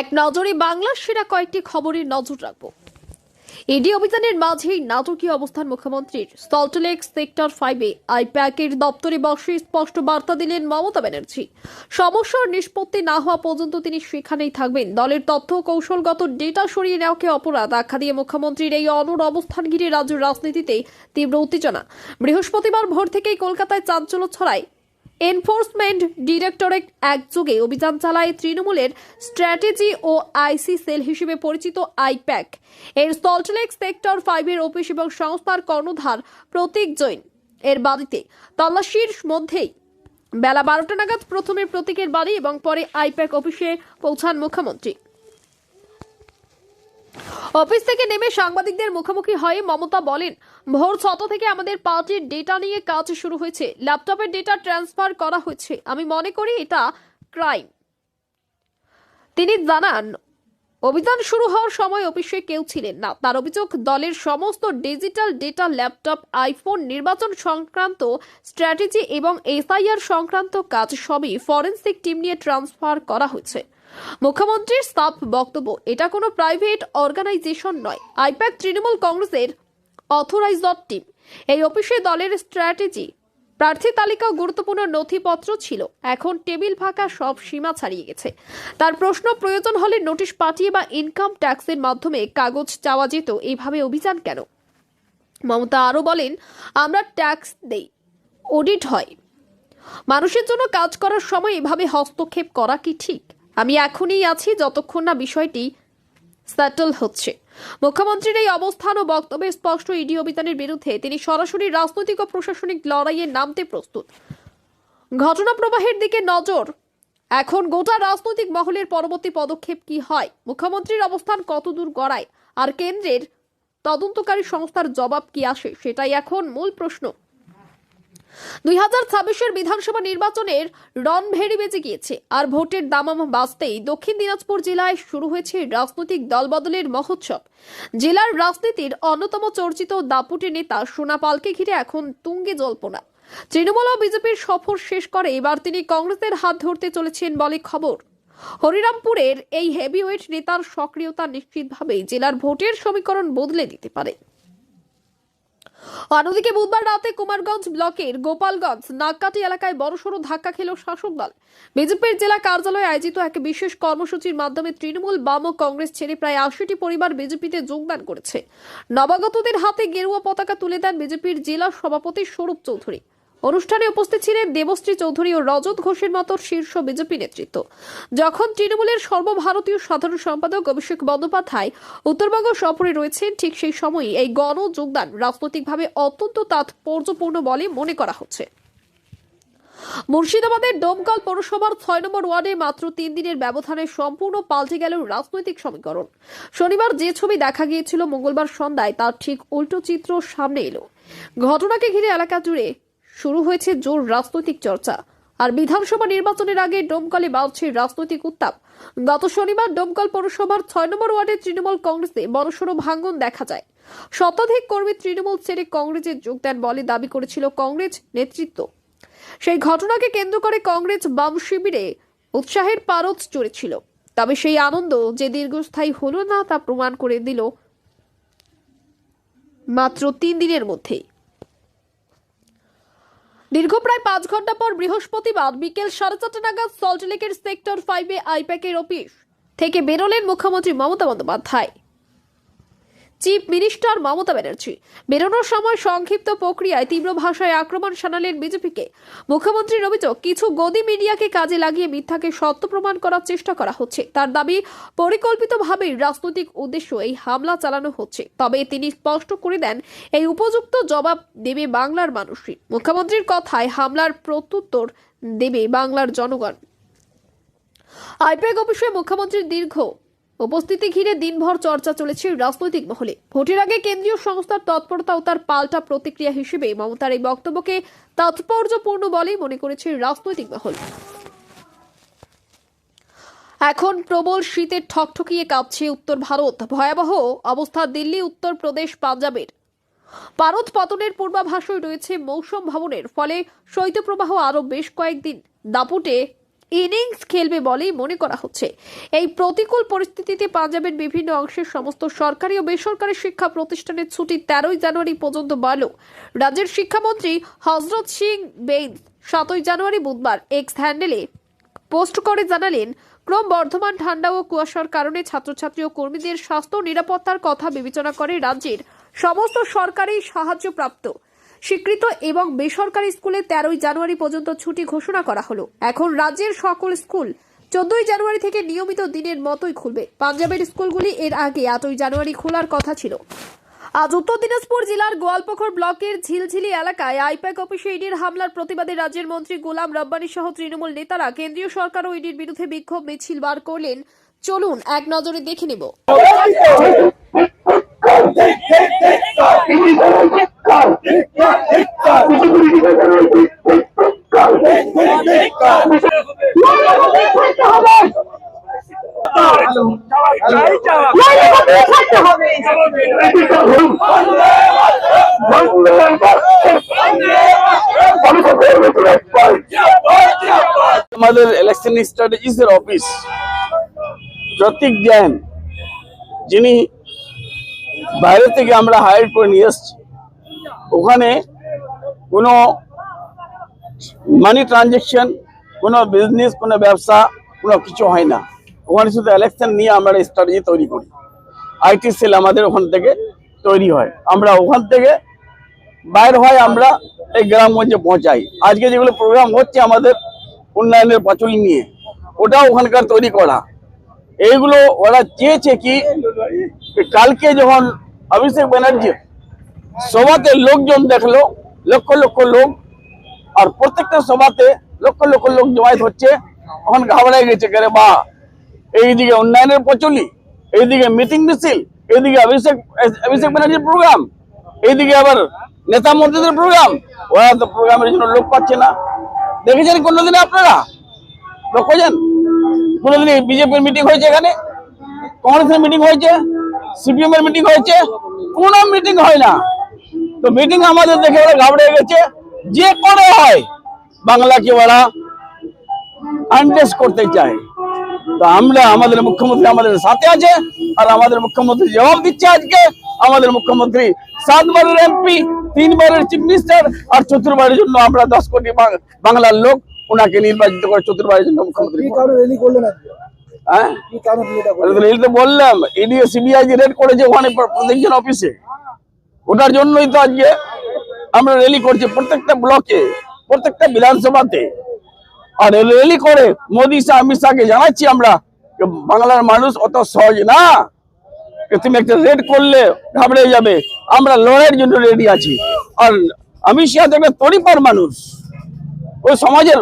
এক নজরে বাংলার সেরা কয়েকটি খবরে নজর রাখব। ইডি অভিযানের মাঝেই নাটকীয় অবস্থান মুখ্যমন্ত্রীর। সল্টলেক সেক্টর ফাইভে আইপ্যাকের দপ্তরে বসে স্পষ্ট বার্তা দিলেন মমতা ব্যানার্জি। সমস্যার নিষ্পত্তি না হওয়া পর্যন্ত তিনি সেখানেই থাকবেন। দলের তথ্য কৌশলগত ডেটা সরিয়ে নেওয়াকে অপরাধ আখ্যা দিয়ে মুখ্যমন্ত্রীর এই অনর অবস্থান ঘিরে রাজ্যের রাজনীতিতে তীব্র উত্তেজনা। বৃহস্পতিবার ভোর থেকেই কলকাতায় চাঞ্চল্য ছড়ায়। এনফোর্সমেন্ট ডিরেক্টরেট একযোগে অভিযান চালায় তৃণমূলের স্ট্র্যাটেজি ও আইসি সেল হিসেবে পরিচিত আইপ্যাক। এর সল্টলেক সেক্টর ফাইভের অফিস এবং সংস্থার কর্ণধার প্রতীক জৈন। এর বাড়িতে তল্লাশির মধ্যেই বেলা বারোটা নাগাদ প্রথমে প্রতীকের বাড়ি এবং পরে আইপ্যাক অফিসে পৌঁছান মুখ্যমন্ত্রী। অফিস থেকে নেমে সাংবাদিকদের মুখোমুখি হয়ে মমতা বলেন ভোর ছটা থেকে আমাদের পার্টির ডেটা নিয়ে কাজ শুরু হয়েছে। ল্যাপটপের ডেটা ট্রান্সফার করা হয়েছে। আমি মনে করি এটা ক্রাইম তিনি জানান, অভিযান শুরু হওয়ার সময় অফিসে কেউ ছিলেন না। তার অভিযোগ, দলের সমস্ত ডিজিটাল ডেটা ল্যাপটপ আইফোন নির্বাচন সংক্রান্ত স্ট্র্যাটেজি এবং এসআইআর সংক্রান্ত কাজ সবই ফরেন্সিক টিম নিয়ে ট্রান্সফার করা হয়েছে। মুখ্যমন্ত্রীর সাফ বক্তব্য, এটা কোনো প্রাইভেট অর্গানাইজেশন নয়। আইপ্যাক তৃণমূল কংগ্রেসের অথরাইজড টিম। এই অফিসে দলের স্ট্র্যাটেজি, প্রার্থী তালিকা গুরুত্বপূর্ণ নথিপত্র ছিল। এখন টেবিল ফাঁকা, সব সীমা ছাড়িয়ে গেছে। তার প্রশ্ন, প্রয়োজন হলে নোটিশ পাঠিয়ে বা ইনকাম ট্যাক্সের মাধ্যমে কাগজ চাওয়া যেত এইভাবে অভিযান কেন? মমতা আরও বলেন, আমরা ট্যাক্স দেই অডিট হয়। মানুষের জন্য কাজ করার সময় এভাবে হস্তক্ষেপ করা কি ঠিক? আমি এখনই আছি, যতক্ষণ না বিষয়টি সেটেল হচ্ছে। মুখ্যমন্ত্রীর এই অবস্থান ও বক্তব্যে স্পষ্ট ইডি অভিযানের বিরুদ্ধে তিনি সরাসরি রাজনৈতিক ও প্রশাসনিক লড়াইয়ে নামতে প্রস্তুত। ঘটনা প্রবাহের দিকে নজর। এখন গোটা রাজনৈতিক মহলের পরবর্তী পদক্ষেপ কি হয়? মুখ্যমন্ত্রীর অবস্থান কতদূর গড়ায়? আর কেন্দ্রের তদন্তকারী সংস্থার জবাব কি আসে? সেটাই এখন মূল প্রশ্ন। দুই হাজার ছাব্বিশের বিধানসভা নির্বাচনের রন ভেড়ি বেজে গিয়েছে। আর ভোটের দামাম বাজতেই দক্ষিণ দিনাজপুর জেলায় শুরু হয়েছে রাজনৈতিক দলবদলের মহোৎসব। জেলার রাজনীতির অন্যতম চর্চিত দাপুটে নেতা সোনা পালকে ঘিরে এখন তুঙ্গে জল্পনা। তৃণমূল ও বিজেপির সফর শেষ করে এবার তিনি কংগ্রেসের হাত ধরতে চলেছেন বলে খবর। হরিরামপুরের এই হেভিওয়েট নেতার সক্রিয়তা নিশ্চিতভাবেই জেলার ভোটের সমীকরণ বদলে দিতে পারে। অন্যদিকে বুধবার রাতে কুমারগঞ্জ ব্লকের গোপালগঞ্জ নাগকাটি এলাকায় বড়সড় ধাক্কা খেল শাসক দল। বিজেপির জেলা কার্যালয়ে আয়োজিত এক বিশেষ কর্মসূচির মাধ্যমে তৃণমূল বাম ও কংগ্রেস ছেড়ে প্রায় আশিটি পরিবার বিজেপিতে যোগদান করেছে। নবাগতদের হাতে গেরুয়া পতাকা তুলে দেন বিজেপির জেলা সভাপতি স্বরূপ চৌধুরী। অনুষ্ঠানে উপস্থিত ছিলেন দেবশ্রী চৌধুরী ও রজত ঘোষের মতো শীর্ষ বিজেপি নেতৃত্ব। যখন তৃণমূলের সর্বভারতীয় সাধারণ সম্পাদক অভিষেক বন্দ্যোপাধ্যায় উত্তরবঙ্গ সফরে রয়েছেন, ঠিক সেই সময়ই এই গণ যোগদান রাজনৈতিকভাবে অত্যন্ত তাৎপর্যপূর্ণ বলে মনে করা হচ্ছে। মুর্শিদাবাদের ডোমকল পৌরসভার ছয় নম্বর ওয়ার্ডে মাত্র তিন দিনের ব্যবধানে সম্পূর্ণ পাল্টে গেল রাজনৈতিক সমীকরণ। শনিবার যে ছবি দেখা গিয়েছিল মঙ্গলবার সন্ধ্যায়, তার ঠিক উল্টো চিত্র সামনে এলো। ঘটনাকে ঘিরে এলাকা জুড়ে শুরু হয়েছে জোর রাজনৈতিক চর্চা। আর বিধানসভা নির্বাচনের আগে ডোমকলে বাড়ছে রাজনৈতিক উত্তাপ। গত শনিবার ডোমকল পৌরসভার ছয় নম্বর ওয়ার্ডে তৃণমূল কংগ্রেসে বড়সড় ভাঙ্গন দেখা যায়। শতাধিক কর্মী তৃণমূল ছেড়ে কংগ্রেসে যোগ দেন বলে দাবি করেছিল কংগ্রেস নেতৃত্ব। সেই ঘটনাকে কেন্দ্র করে কংগ্রেস বাম শিবিরে উৎসাহের পারদ চড়েছিল। তবে সেই আনন্দ যে দীর্ঘস্থায়ী হলো না তা প্রমাণ করে দিল মাত্র তিন দিনের মধ্যেই। দীর্ঘ প্রায় পাঁচ ঘণ্টা পর বৃহস্পতিবার বিকেল সাড়ে চারটা নাগাদ সল্টলেকের সেক্টর ফাইভে আইপ্যাকের অফিস থেকে বেরোলেন মুখ্যমন্ত্রী Mamata Bandyopadhyay. Chief minister Mamata Banerjee. বেরোনোর সময় সংক্ষিপ্ত প্রক্রিয়ায় তীব্র ভাষায় আক্রমণ শানালেন বিজেপিকে। মুখ্যমন্ত্রীর অভিযোগ, কিছু গদি মিডিয়াকে কাজে লাগিয়ে মিথ্যাকে সত্য প্রমাণ করার চেষ্টা করা হচ্ছে। তার দাবি, পরিকল্পিতভাবে রাজনৈতিক উদ্দেশ্য এই হামলা চালানো হচ্ছে। তবে তিনি স্পষ্ট করে দেন, এই উপযুক্ত জবাব দেবে বাংলার মানুষই। মুখ্যমন্ত্রীর কথায় হামলার প্রত্যুত্তর দেবে বাংলার জনগণ। আইপ্যাক অফিসে মুখ্যমন্ত্রীর দীর্ঘ উপস্থিতি ঘিরে দিনভর চর্চা চলেছে রাজনৈতিক মহলে। ভোটের আগে কেন্দ্রীয় সংস্থার তৎপরতা ও তার পাল্টা প্রতিক্রিয়া হিসেবে মমতার এই বক্তব্যকে তাৎপর্যপূর্ণ বলেই মনে করেছে রাজনৈতিক মহল। এখন প্রবল শীতের ঠকঠকিয়ে কাঁপছে উত্তর ভারত। ভয়াবহ অবস্থা দিল্লি উত্তরপ্রদেশ পাঞ্জাবের। পারদ পতনের পূর্বাভাসই রয়েছে মৌসুম ভবনের, ফলে শৈত্যপ্রবাহ আরও বেশ কয়েকদিন দাপুটে ইনিংস খেলবে বলেই মনে করা হচ্ছে। এই প্রতিকূল পরিস্থিতিতে পাঞ্জাবের বিভিন্ন অংশের সমস্ত সরকারি ও বেসরকারি শিক্ষা প্রতিষ্ঠানের ছুটি তেরোই জানুয়ারি পর্যন্ত বাড়ল। রাজ্যের শিক্ষামন্ত্রী হজরত সিং বেইন সাতই জানুয়ারি বুধবার এক্স হ্যান্ডেলে পোস্ট করে জানালেন, ক্রম বর্ধমান, ঠান্ডা ও কুয়াশার কারণে ছাত্রছাত্রী ও কর্মীদের স্বাস্থ্য নিরাপত্তার কথা বিবেচনা করে রাজ্যের সমস্ত সরকারি সাহায্যপ্রাপ্ত স্বীকৃত এবং বেসরকারি স্কুলে তেরোই জানুয়ারি পর্যন্ত ছুটি ঘোষণা করা হলো এখন রাজ্যের সকল স্কুল চোদ্দই জানুয়ারি থেকে নিয়মিত দিনের মতোই খুলবে পাঞ্জাবের স্কুলগুলি এর আগে আটই জানুয়ারি খোলার কথা ছিল আজ উত্তর দিনাজপুর জেলার গোয়ালপুকুর ব্লকের ঝিলঝিলি এলাকায় আইপ্যাক অফিসে ইডির হামলার প্রতিবাদে রাজ্যের মন্ত্রী গোলাম রব্বানী সহ তৃণমূল নেতারা কেন্দ্রীয় সরকার ও ইডির বিরুদ্ধে বিক্ষোভ মিছিল বার করলেন চলুন এক নজরে দেখে নেব আমাদের ইলেকশন স্ট্র্যাটেজিস এর অফিস প্রতীক জ্ঞান যিনি বাইরে থেকে আমরা হায়ার করে নিয়ে এসছি ওখানে কোনো মানি ট্রানজেকশন কোনো বিজনেস কোনো ব্যবসা, কোনো কিছু হয় না। ওখানে শুধু ইলেকশন নিয়ে আমরা স্ট্র্যাটেজি তৈরি করি। আইটি সেল আমাদের ওখান থেকে তৈরি হয়। আমরা ওখান থেকে বাইর হয় আমরা এই গ্রামগঞ্জে পৌঁছাই। আজকে যেগুলো প্রোগ্রাম হচ্ছে আমাদের উন্নয়নের পাঁচুলি নিয়ে, ওটাও ওখানকার তৈরি করা। এইগুলো ওরা চেয়েছে কি, কালকে যখন অভিষেক ব্যানার্জি সভাতে লোকজন দেখল, লক্ষ লক্ষ লোক, আর প্রত্যেকটা সভাতে লক্ষ লক্ষ লোক জমায়েত হচ্ছে। তখন ঘাবড়াই গেছে, কে বা এইদিকে উন্নয়নের প্রচলি, এইদিকে মিটিং মিছিল, এইদিকে অভিষেক অভিষেক ব্যানার্জির প্রোগ্রাম এইদিকে আবার নেতা মন্ত্রীদের প্রোগ্রাম ওরা তো প্রোগ্রামের জন্য লোক পাচ্ছে না। দেখেছেন কোনোদিনে আপনারা? লোক কোনোদিন বিজেপির মিটিং হয়েছে এখানে? কংগ্রেসের মিটিং হয়েছে? সিপিএম এর মিটিং হয়েছে? কোনো মিটিং হয় না। তো মিটিং আমাদের দেখে ওরা ঘাবড়ে গেছে। যে করে হয় বাংলাকে ওরা আনডেস করতে চায়। তো আমরা আমাদের মুখ্যমন্ত্রী আমাদের সাথে আছে আর আমাদের মুখ্যমন্ত্রী জবাব দিচ্ছে আজকে। আমাদের মুখ্যমন্ত্রী সাতবারের এমপি তিনবারের চিফ মিনিস্টার আর চতুর্বারের জন্য আমরা দশ কোটি বাংলার লোক ওনাকে নির্বাচিত করে চতুর্বারের জন্য মুখ্যমন্ত্রী হ্যাঁ? বললাম ইডি সিবিআই যে রেড করেছে ওখানে প্র- প্রত্যেকজন অফিসে ওটার জন্যই তো আজকে আমরা র্যালি করছি প্রত্যেকটা ব্লকে প্রত্যেকটা বিধানসভাতে। আর র্যালি করে মোদি শাহ, অমিত শাহকে জানাচ্ছি আমরা বাংলার মানুষ অত সহজ না তুমি একটা রেড করলে ঘাবড়ে যাবে। আমরা লড়াইয়ের জন্য রেডি আছি। আর অমিত শাহ তো একটা তরিপার মানুষ। ওই সমাজের,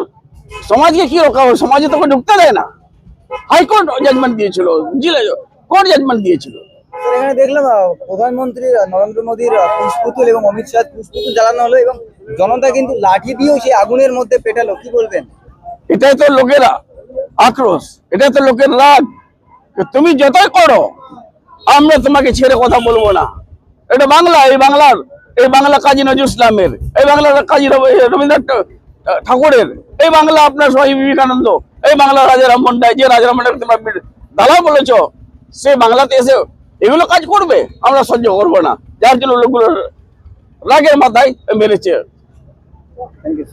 সমাজকে কি রক্ষা হবে সমাজে তোকে ঢুকতে দেয় না। হাইকোর্ট জাজমেন্ট দিয়েছিল, জিলা কোর্ট জাজমেন্ট দিয়েছিল। এখানে দেখলাম প্রধানমন্ত্রী নরেন্দ্র মোদীর পুষ্পুতুল এবং অমিত শাহ পুষ্পুতুল জ্বালানো হলো এবং জনতা কিন্তু লাঠি দিয়েও সেই আগুনের মধ্যে পেটালো। কি বলবেন? এটাই তো লোকেরা আক্রোশ, এটাই তো লোকের রাগ। তুমি যতই করো, আমরা তোমাকে ছেড়ে কথা বলব না। এটা বাংলা, এই বাংলার, এই বাংলা কাজী নজরুল ইসলামের, এই বাংলার কাজী রবীন্দ্রনাথ ঠাকুরের, এই বাংলা আপনার স্বামী বিবেকানন্দ, এই বাংলা রাজা রামমোহন রায়, যে রাজা রামমোহন তোমরা দালাল বলেছ, সে বাংলাতে এসে এগুলো কাজ করবে, আমরা সহ্য করব না। যার জন্য লোকগুলো রাগের মাথায় মেরেছে। Thank you